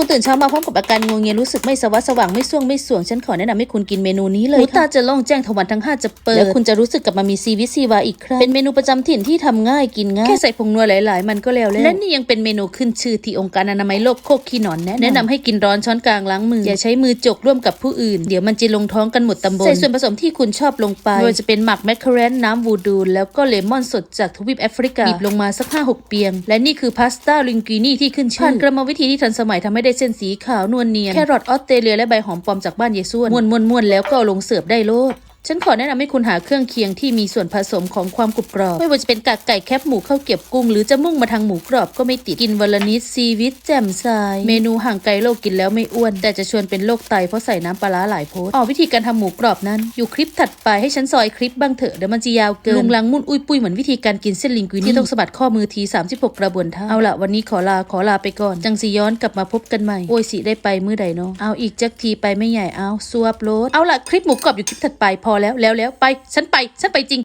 คุณตื่นเช้ามาพร้อมกับอาการงวงเงียรู้สึกไม่สว่างสว่างไม่ส่วงไม่สวงฉันขอแนะนำให้คุณกินเมนูนี้เลยหูตาจะโล่งแจ้งทวันทั้งห้าจะเปิดแล้วคุณจะรู้สึกกลับมามีซีวิตซีวาอีกครั้งเป็นเมนูประจำถิ่นที่ทำง่ายกินง่ายแค่ใส่ผงนัวหลายๆ มันก็แล้วแล้วและนี่ยังเป็นเมนูขึ้นชื่อที่องค์การอนามัยโลกโคกขี้หนอนแนะนำแนะนำให้กินร้อนช้อนกลางล้างมืออย่าใช้มือจกร่วมกับผู้อื่น เดี๋ยวมันจะลงท้องกันหมดตำบลใส่ส่วนผสมที่คุณชอบลงไปไม่ว่าจะเป็นหมักแมคเคาเรนน้ำวูดูแล้วก็เลมอนสดจากทวีปแอฟริกาบีบลงมาสักห้าหกเปียง และนี่คือพาสต้าลิงกินี่ที่ขึ้นชื่อผ่านกรรมวิธีที่ทันสมัยทำให้ได้เส้นสีขาวนวลเนียน แครอทออสเตรเลียและใบหอมปลอมจากบ้านเยส่นม้วนมวนมวนๆแล้วก็ลงเสิร์ฟได้โลด ฉันขอแนะนำให้คุณหาเครื่องเคียงที่มีส่วนผสมของความกรุบกรอบ ไม่ว่าจะเป็นกากไก่แคบหมูข้าวเกียบกุ้ง หรือจะมุ่งมาทางหมูกรอบก็ไม่ติดกินวันละนิดซีวิตแจ่มใสเมนูห่างไกลโลกกินแล้วไม่อ้วน แต่จะชวนเป็นโรคไตเพราะใส่น้ำปลาหลายโพสอ๋อวิธีการทำหมูกรอบนั้น อยู่คลิปถัดไปให้ฉันซอยคลิปบ้างเถอะเดี๋ยวมันจะยาวเกินลุงลังมุ่นอุ้ยปุ้ยเหมือนวิธีการกินเส้นลิงกุินี่ที่ต้องสะบัดข้อมือที36กระบวนท่าเอาละวันนี้ขอลาขอลาไปก่อน จังสีย้อนกลับมาพบกันใหม่โอ้ยสิได้ไปเมื้อใดเนาะเอาอีกจักทีไปไม่ใหญ่เอาซวบโลดเอาละคลิปหมูกรอบอยู่คลิปถัดไปพอแล้วแล้วแล้วไป ฉันไป ฉันไปจริง